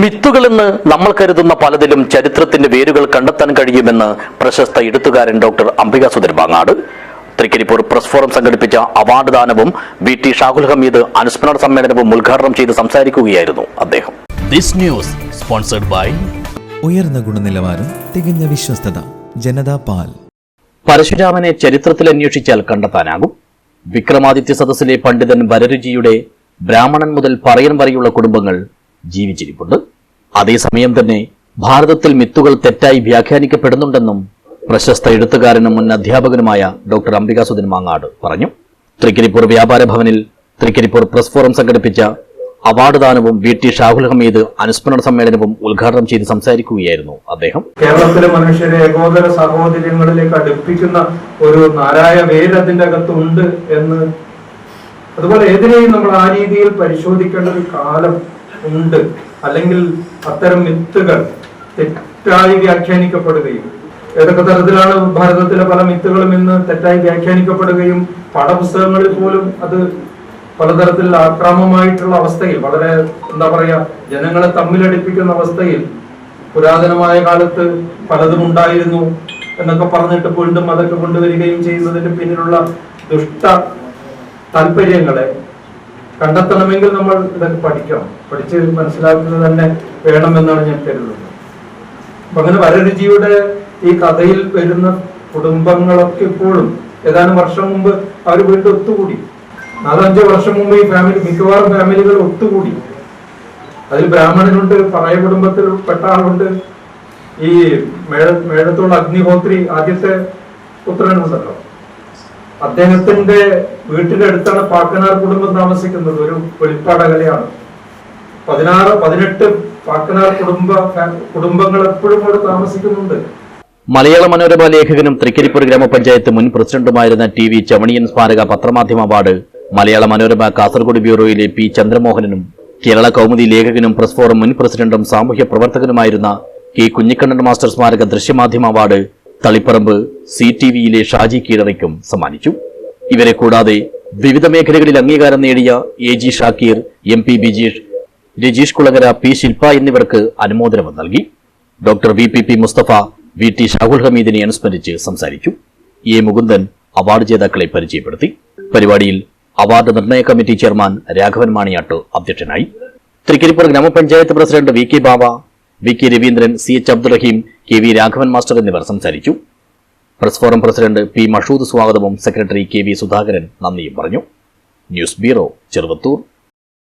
മിത്തുകളെന്ന് നമ്മൾ കരുതുന്ന പലതിലും ചരിത്രത്തിന്റെ വേരുകൾ കണ്ടെത്താൻ കഴിയുമെന്ന് പ്രശസ്ത എഴുത്തുകാരൻ doctor Ambika Suthan Mangad. Trikaripur press forum സംഘടിപ്പിച്ച അവാർഡ് ദാനവും വി ടി ഷാഹുൽ ഹമീദ് അനുസ്മരണ സമ്മേളനവും ഉദ്ഘാടനം ചെയ്ത് സംസാരിക്കുകയായിരുന്നു അദ്ദേഹം. ദിസ് ന്യൂസ് സ്പോൺസർഡ് ബൈ ഉയർന്ന ഗുണനിലവാരം തികഞ്ഞ വിശ്വസ്തത ജനതാ പാൽ. പരശുരാമനെ ചരിത്രത്തിൽ അന്വേഷിച്ചാൽ കണ്ടെത്താനാകും. വിക്രമാദിത്യ സദസ്സിലെ പണ്ഡിതൻ വരരുചിയുടെ ബ്രാഹ്മണൻ മുതൽ പറയൻ വരെയുള്ള കുടുംബങ്ങൾ ജീവിച്ചിരിപ്പുണ്ട്. അതേസമയം തന്നെ ഭാരതത്തിൽ മിത്തുകൾ തെറ്റായി വ്യാഖ്യാനിക്കപ്പെടുന്നുണ്ടെന്നും പ്രശസ്ത എഴുത്തുകാരനും മുൻ അധ്യാപകനുമായ ഡോക്ടർ അംബികാസുദൻ മാങ്ങാട് പറഞ്ഞു. തൃക്കരിപ്പൂർ വ്യാപാര ഭവനിൽ തൃക്കരിപ്പൂർ പ്രസ് ഫോറം സംഘടിപ്പിച്ച അവാർഡ് ദാനവും വി ടി ഷാഹുൽ ഹമീദ് അനുസ്മരണ സമ്മേളനവും ഉദ്ഘാടനം ചെയ്ത് സംസാരിക്കുകയായിരുന്നു അദ്ദേഹം. കേരളത്തിലെ മനുഷ്യരെ ഏകോദര സഹോദര്യങ്ങളിലേക്ക് അടുപ്പിക്കുന്ന ഒരു നാരായ വേര് അതിന്റെ അകത്ത് ഉണ്ട് എന്ന്. അതുപോലെ ഏതിനെയും നമ്മൾ ആ രീതിയിൽ പരിശോധിക്കേണ്ട ഒരു കാലം ഉണ്ട്. അല്ലെങ്കിൽ അത്തരം മിത്തുകൾ തെറ്റായി വ്യാഖ്യാനിക്കപ്പെടുകയും ഏതൊക്കെ തരത്തിലാണ് ഭാരതത്തിലെ പല മിത്തുകളും ഇന്ന് തെറ്റായി വ്യാഖ്യാനിക്കപ്പെടുകയും പാഠപുസ്തകങ്ങളിൽ പോലും അത് പലതരത്തിൽ ആക്രാമമായിട്ടുള്ള അവസ്ഥയിൽ വളരെ എന്താ പറയാ ജനങ്ങളെ തമ്മിലടിപ്പിക്കുന്ന അവസ്ഥയിൽ പുരാതനമായ കാലത്ത് പലതും ഉണ്ടായിരുന്നു എന്നൊക്കെ പറഞ്ഞിട്ട് വീണ്ടും അതൊക്കെ കൊണ്ടുവരികയും ചെയ്യുന്നതിന്റെ പിന്നിലുള്ള ദുഷ്ട താല്പര്യങ്ങളെ കണ്ടെത്തണമെങ്കിൽ നമ്മൾ ഇതൊക്കെ പഠിക്കണം. പഠിച്ച് മനസ്സിലാക്കുന്നത് തന്നെ വേണമെന്നാണ് ഞാൻ കരുതുന്നത്. അപ്പൊ അങ്ങനെ വരരുചിയുടെ ഈ കഥയിൽ വരുന്ന കുടുംബങ്ങളൊക്കെ ഇപ്പോഴും ഏതാനും വർഷം മുമ്പ് അവർ വീണ്ടും ഒത്തുകൂടി. നാലഞ്ചോ വർഷം മുമ്പ് ഈ ഫാമിലി മിക്കവാറും ഫാമിലികൾ ഒത്തുകൂടി. അതിൽ ബ്രാഹ്മണനുണ്ട് പറയ കുടുംബത്തിൽ പെട്ട ആളുണ്ട്. ഈ മേഴ മേഴത്തോട് അഗ്നിഹോത്രി ആദ്യത്തെ പുത്രനുണ്ടല്ലോ അദ്ദേഹത്തിന്റെ വീട്ടിന്റെ അടുത്താണ് പാക്കനാർ കുടുംബം താമസിക്കുന്നത്. ഒരു വെളിപ്പാടകലയാണ് പതിനാറ് പതിനെട്ട് പാക്കനാർ കുടുംബ കുടുംബങ്ങൾ എപ്പോഴും അവിടെ താമസിക്കുന്നുണ്ട്. മലയാള മനോരമ ലേഖകനും തൃക്കരിപ്പൂർ ഗ്രാമപഞ്ചായത്ത് മുൻ പ്രസിഡന്റുമായിരുന്ന ടി വി ചമണിയൻ സ്മാരക പത്രമാധ്യമ അവാർഡ് മലയാള മനോരമ കാസർഗോഡ് ബ്യൂറോയിലെ പി ചന്ദ്രമോഹനനും കേരള കൗമുദി ലേഖകനും പ്രസ് ഫോറം മുൻ പ്രസിഡന്റും സാമൂഹ്യ പ്രവർത്തകനുമായിരുന്ന കെ കുഞ്ഞിക്കണ്ണൻ മാസ്റ്റർ സ്മാരക ദൃശ്യമാധ്യമ അവാർഡ് തളിപ്പറമ്പ് സി ടി വിയിലെ ഷാജി കീഴറയ്ക്കും സമ്മാനിച്ചു. ഇവരെ കൂടാതെ വിവിധ മേഖലകളിൽ അംഗീകാരം നേടിയ A G Shakeer M P Bijeesh Rajeesh Kulangara P Shilpa എന്നിവർക്ക് അനുമോദനം നൽകി. Doctor V P P Musthafa V T Shahul ഹമീദിനെ അനുസ്മരിച്ച് സംസാരിച്ചു. എ മുകുന്ദൻ അവാർഡ് ജേതാക്കളെ പരിചയപ്പെടുത്തി. പരിപാടിയിൽ അവാർഡ് നിർണയ കമ്മിറ്റി ചെയർമാൻ രാഘവൻ മാണിയാട്ട് അധ്യക്ഷനായി. Trikaripur grama panchayat president V K Baba V K Raveendran C H Abdurahim K V Raghavan master എന്നിവർ സംസാരിച്ചു. Press forum president P Mashood സ്വാഗതവും secretary K V Sudhakaran നന്ദിയും പറഞ്ഞു. News bureau Cheruvathur.